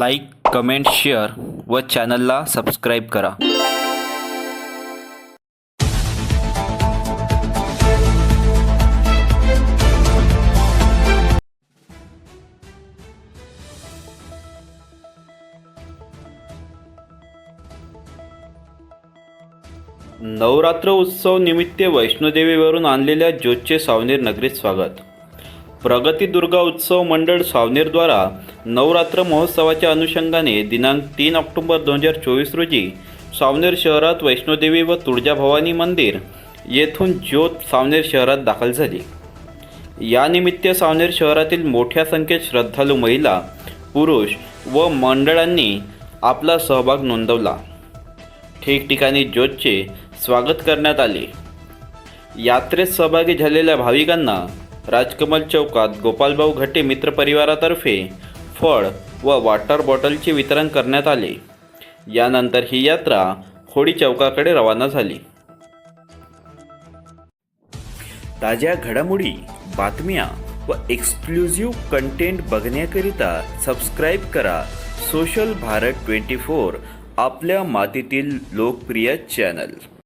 Like comment share व चॅनलला subscribe करा. नवरात्र उत्सव निमित्त वैष्णोदेवीवरून आणलेल्या ज्योतचे सावनेर नगरीत स्वागत. प्रगती दुर्गा उत्सव मंडळ सावनेरद्वारा नवरात्र महोत्सवाच्या अनुषंगाने दिनांक तीन ऑक्टोबर दोन हजार चोवीस रोजी सावनेर शहरात वैष्णोदेवी व तुळजाभवानी मंदिर येथून ज्योत सावनेर शहरात दाखल झाली. यानिमित्त सावनेर शहरातील मोठ्या संख्येत श्रद्धाळू महिला पुरुष व मंडळांनी आपला सहभाग नोंदवला. ठिकठिकाणी ज्योतचे स्वागत करण्यात आले. यात्रेत सहभागी झालेल्या भाविकांना राजकमल चौकात गोपालभाऊ घटे मित्र परिवारातर्फे फळ व वॉटर बॉटलचे वितरण करण्यात आले. यानंतर ही यात्रा होडी चौकाकडे रवाना झाली. ताज्या घडामोडी बातम्या व एक्सक्लुझिव्ह कंटेंट बघण्याकरिता सबस्क्राईब करा सोशल भारत ट्वेंटी फोर आपल्या मातीतील लोकप्रिय चॅनल